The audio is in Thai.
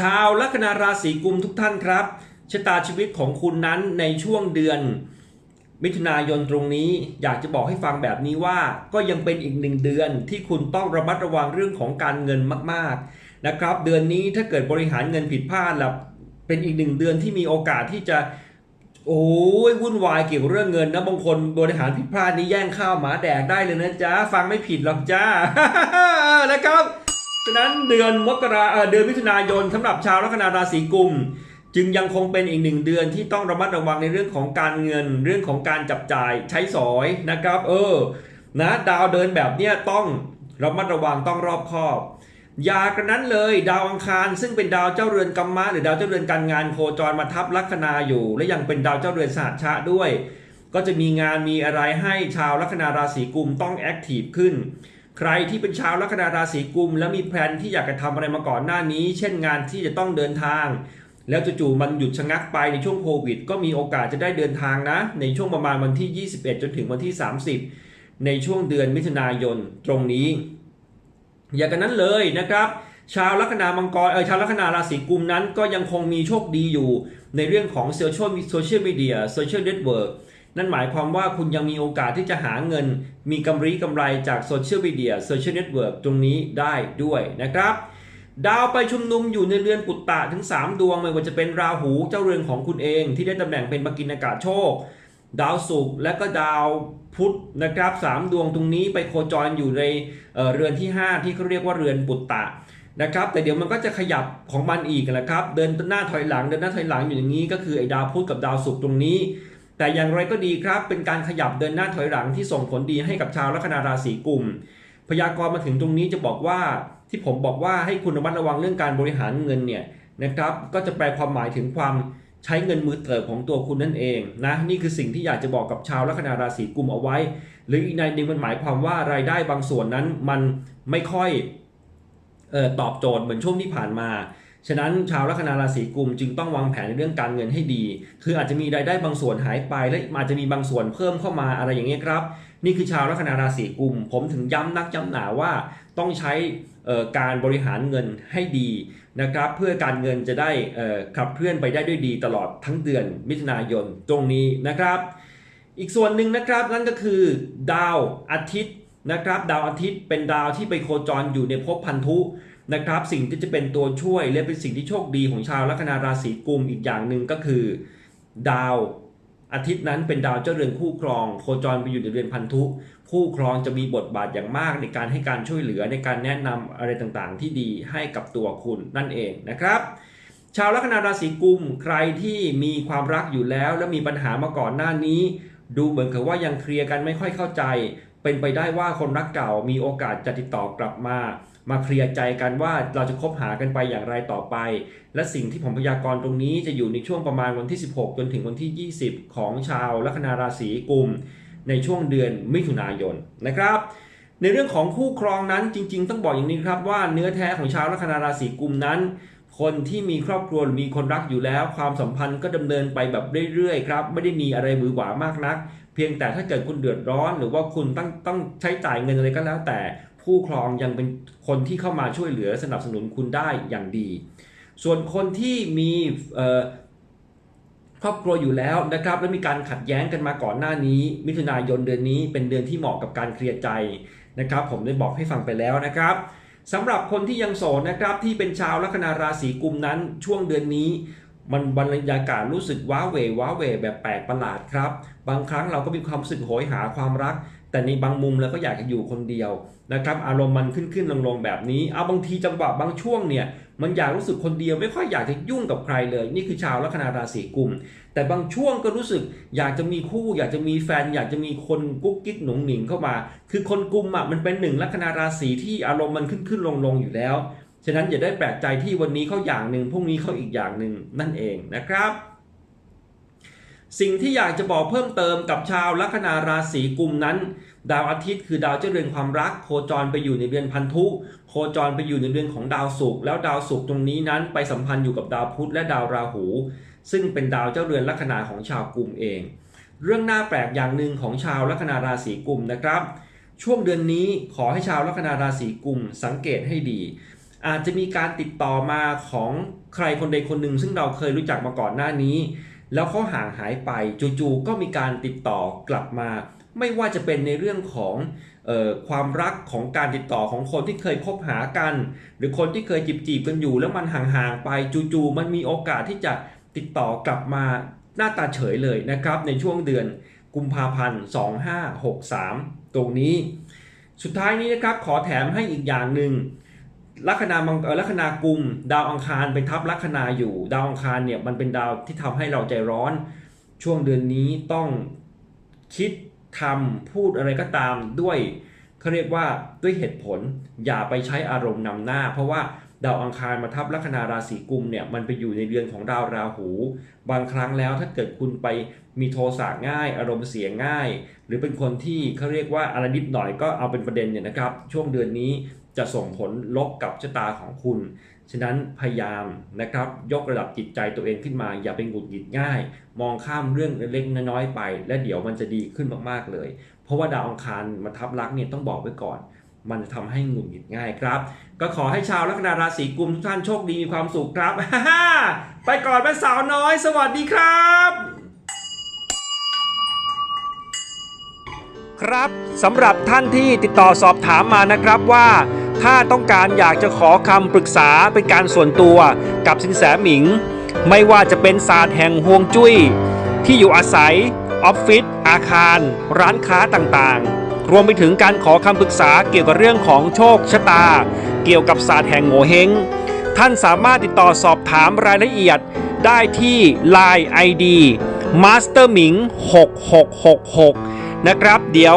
ชาวลัคนาราศีกุมทุกท่านครับชะตาชีวิตของคุณนั้นในช่วงเดือน มิถุนายนตรงนี้ อยากจะบอกให้ฟังแบบนี้ว่า ก็ยังเป็นอีกหนึ่งเดือนที่คุณต้องระมัดระวังเรื่องของการเงินมาก ๆนะครับ เดือนนี้ถ้าเกิดบริหารเงินผิดพลาดแล้วเป็นอีกหนึ่งเดือนที่มีโอกาสที่จะโอ้ยวุ่นวายเกี่ยวกับเรื่องเงินนะบางคนบริหารผิดพลาดนี่แย่งข้าวหมาแดกได้เลยนะจ๊ะฟังไม่ผิดหรอกจ้านะครับะนั้นเดือนมกราเดือนมิถุนายนสำหรับชาวลัคนาราศีกุม จึงยังคงเป็นอีกหนึ่งเดือนที่ต้องระมัดระวังในเรื่องของการเงิน เรื่องของการจับจ่ายใช้สอยนะครับ เออนะดาวเดินแบบเนี้ยต้องระมัดระวังต้องรอบคอบ อย่ากระนั้นเลยดาวอังคาร ซึ่งเป็นดาวเจ้าเรือนกัมมะหรือดาวเจ้าเรือนการงานโคจรมาทับลัคนาอยู่ และยังเป็นดาวเจ้าเรือนสหัชชะด้วย ก็จะมีงานมีอะไรให้ชาวลัคนาราศีกุมต้องแอคทีฟขึ้น ใครที่เป็นชาวลัคนาราศีกุม แล้วมีแพลนที่อยากจะทำอะไรมาก่อนหน้านี้ เช่นงานที่จะต้องเดินทาง แล้วจู่ๆมันหยุดชะงักไปในช่วงโควิด ก็มีโอกาสจะได้เดินทางนะ ในช่วงประมาณวันที่ 21 จนถึงวันที่ 30 ในช่วงเดือนมิถุนายนตรงนี้ อย่ากันนั้นเลยนะครับ ชาวลัคนามังกรเออชาวลัคนาราศีกุมนั้นก็ยังคงมีโชคดีอยู่ในเรื่องของโซเชียลโซเชียลมีเดียโซเชียลเน็ตเวิร์ก นั่นหมายความว่าคุณยังมีโอกาสที่จะหาเงิน มีกำไรกำไรจากโซเชียลมีเดียโซเชียลเน็ตเวิร์กตรงนี้ได้ด้วยนะครับ ดาวไปชุมนุมอยู่ในเรือนปุตตะถึง 3 ดวงไม่ว่าจะเป็นราหูเจ้าเรือนของคุณเอง ที่ได้ตำแหน่งเป็นปกินอากาศโชค ดาวศุกร์และก็ดาวพุธนะครับสามดวงตรงนี้ไปโคจรอยู่ในเเรือนที่ 5 ที่เขาเรียกว่าเรือนปุตตะนะครับแต่เดี๋ยวมันก็จะขยับของมันอีกนะครับ เดินหน้าถอยหลังเดินหน้าถอยหลังอยู่อย่างนี้ก็คือไอ้ดาวพุธกับดาวศุกร์ตรงนี้ แต่อย่างไรก็ดีครับเป็นการขยับเดินหน้าถอยหลังที่ส่งผลดีให้กับชาวลัคนาราศีกุมพยากรณ์มาถึงตรงนี้จะบอกว่าที่ผมบอกว่าให้คุณระมัดระวังเรื่องการบริหารเงินเนี่ยนะครับก็จะแปลความหมายถึงความใช้เงินมือเติบของตัวคุณนั่นเองนะนี่คือสิ่งที่อยากจะบอกกับชาวลัคนาราศีกุมเอาไว้ หรืออีกในหนึ่งมันหมายความว่ารายได้บางส่วนนั้นมันไม่ค่อยออตอบโจทย์เหมือนช่วงที่ผ่านมา ฉะนั้นชาวลัคนาราศีกุมจึงต้องวางแผนในเรื่องการเงินให้ดี คืออาจจะมีรายได้บางส่วนหายไป และอาจจะมีบางส่วนเพิ่มเข้ามาอะไรอย่างเงี้ยครับ นี่คือชาวลัคนาราศีกุม ผมถึงย้ำนักย้ำหนาว่าต้องใช้การบริหารเงินให้ดีนะครับ เพื่อการเงินจะได้ขับเคลื่อนไปได้ด้วยดีตลอดทั้งเดือนมิถุนายนตรงนี้นะครับ อีกส่วนหนึ่งนะครับนั่นก็คือ ดาวอาทิตย์ นะครับดาวอาทิตย์เป็นดาวที่ไปโคจรอยู่ในภพพันธุนะครับสิ่งที่จะเป็นตัวช่วยและเป็นสิ่งที่โชคดีของชาวลัคนาราศีกุมอีกอย่างหนึ่งก็คือ ดาวอาทิตย์นั้นเป็นดาวเจ้าเรือนคู่ครอง โคจรไปอยู่ในเรือนพันธุ คู่ครองจะมีบทบาทอย่างมากในการให้การช่วยเหลือในการแนะนำอะไรต่างๆ ที่ดีให้กับตัวคุณนั่นเองนะครับ ชาวลัคนาราศีกุมใครที่มีความรักอยู่แล้ว และมีปัญหามาก่อนหน้านี้ ดูเหมือนกับว่ายังเคลียร์กันไม่ค่อยเข้าใจ เป็นไปได้ว่าคนรักเก่ามีโอกาสจะติดต่อกลับมา มาเคลียร์ใจกันว่าเราจะคบหากันไปอย่างไรต่อไป และสิ่งที่ผมพยากรณ์ตรงนี้จะอยู่ในช่วงประมาณวันที่ 16 จนถึงวันที่ 20 ของชาวลัคนาราศีกุมในช่วงเดือนมิถุนายนนะครับ ในเรื่องของคู่ครองนั้นจริง ๆ ต้องบอกอย่างนี้ครับว่าเนื้อแท้ของชาวลัคนาราศีกุมนั้น คนที่มีครอบครัวหรือมีคนรักอยู่แล้ว ความสัมพันธ์ก็ดำเนินไปแบบเรื่อยๆครับไม่ได้มีอะไรหวือหวามากนัก เพียงแต่ถ้าเกิดคุณเดือดร้อน หรือว่าคุณต้องต้องใช้จ่ายเงินอะไรก็แล้ว แต่ผู้ครองยังเป็นคนที่เข้ามาช่วยเหลือสนับสนุนคุณได้อย่างดี ส่วนคนที่มีครอบครัวอยู่แล้วนะครับและมีการขัดแย้งกันมาก่อนหน้านี้ มิถุนายนเดือนนี้เป็นเดือนที่เหมาะกับการเคลียร์ใจนะครับ ผมได้บอกให้ฟังไปแล้วนะครับ สำหรับคนที่ยังโสดนะครับที่เป็นชาวลัคนาราศีกุมนั้น ช่วงเดือนนี้ มันบรรยากาศรู้สึกว้าเหวว้าเหวแบบแปลกประหลาดครับ บางครั้งเราก็มีความรู้สึกโหยหาความรัก แต่ในบางมุมเราก็อยากจะอยู่คนเดียวนะครับ อารมณ์มันขึ้นขึ้นลงลงแบบนี้ เอาบางทีจังหวะบางช่วงเนี่ย มันอยากรู้สึกคนเดียวไม่ค่อยอยากจะยุ่งกับใครเลย นี่คือชาวลัคนาราศีกุม แต่บางช่วงก็รู้สึกอยากจะมีคู่ อยากจะมีแฟน อยากจะมีคนกุ๊กกิ๊กหนุ่งหนิงเข้ามา คือคนกุมอะมันเป็นหนึ่งลัคนาราศีที่อารมณ์มันขึ้นขึ้นลงลงอยู่แล้ว ฉะนั้นอย่าได้แปลกใจที่วันนี้เขาอย่างหนึ่งพรุ่งนี้เขาอีกอย่างหนึ่งนั่นเองนะครับ สิ่งที่อยากจะบอกเพิ่มเติมกับชาวลัคนาราศีกุมนั้น ดาวอาทิตย์คือดาวเจ้าเรือนความรัก โคจรไปอยู่ในเรือนพันธุโคจรไปอยู่ในเรือนของดาวศุกร์แล้วดาวศุกร์ตรงนี้นั้นไปสัมพันธ์อยู่กับดาวพุธและดาวราหู ซึ่งเป็นดาวเจ้าเรือนลัคนาของชาวกุมเอง เรื่องน่าแปลกอย่างหนึ่งของชาวลัคนาราศีกุมนะครับ ช่วงเดือนนี้ขอให้ชาวลัคนาราศีกุมสังเกตให้ดี อาจจะมีการติดต่อมาของใครคนใดคนหนึ่งซึ่งเราเคยรู้จักมาก่อนหน้านี้ แล้วเขาห่างหายไปจู่ๆก็มีการติดต่อกลับมา ไม่ว่าจะเป็นในเรื่องของออความรักของการติดต่อของคนที่เคยคบหากัน หรือคนที่เคยจีบจีบๆกันอยู่ แล้วมันห่างๆไปจู่ๆมันมีโอกาสที่จะติดต่อกลับมาหน้าตาเฉยเลยนะครับ ในช่วงเดือนกุมภาพันธ์ 2563 ตรงนี้ สุดท้ายนี้นะครับขอแถมให้อีกอย่างหนึ่ง ลัคนามังลัคนากุม ดาวอังคารเป็นทับลัคนาอยู่ ดาวอังคารเนี่ยมันเป็นดาวที่ทำให้เราใจร้อน ช่วงเดือนนี้ต้องคิดทำพูดอะไรก็ตามด้วยเขาเรียกว่าด้วยเหตุผลอย่าไปใช้อารมณ์นำหน้า เพราะว่าดาวอังคารมาทับลัคนาราศีกุมเนี่ยมันไปอยู่ในเรือนของดาวราหู บางครั้งแล้วถ้าเกิดคุณไปมีโทสะง่าย อารมณ์เสียง่าย หรือเป็นคนที่เขาเรียกว่าอะไรนิดหน่อยก็เอาเป็นประเด็นเนี่ยนะครับ ช่วงเดือนนี้ จะส่งผลลบกับชะตาของคุณ ฉะนั้นพยายามนะครับยกระดับจิตใจตัวเองขึ้นมา อย่าไปหงุดหงิดง่าย มองข้ามเรื่องเล็กน้อยไป และเดี๋ยวมันจะดีขึ้นมากๆเลย เพราะว่าดาวอังคารมาทับลักเนี่ยต้องบอกไว้ก่อน มันจะทำให้หงุดหงิดง่ายครับ ก็ขอให้ชาวลัคนาราศีกุมทุกท่านโชคดีมีความสุขครับไปก่อนแม่สาวน้อย สวัสดีครับครับสำหรับท่านที่ติดต่อสอบถามมานะครับว่า ถ้าต้องการอยากจะขอคำปรึกษาเป็นการส่วนตัวกับสินแสหมิง ไม่ว่าจะเป็นศาสตร์แห่งฮวงจุ้ย ที่อยู่อาศัย ออฟฟิศอาคาร ร้านค้าต่างๆ รวมไปถึงการขอคำปรึกษาเกี่ยวกับเรื่องของโชคชะตา เกี่ยวกับศาสตร์แห่งโงเฮงท่านสามารถติดต่อสอบถามรายละเอียดได้ที่ Line ID Master Ming 6666 นะครับ เดี๋ยว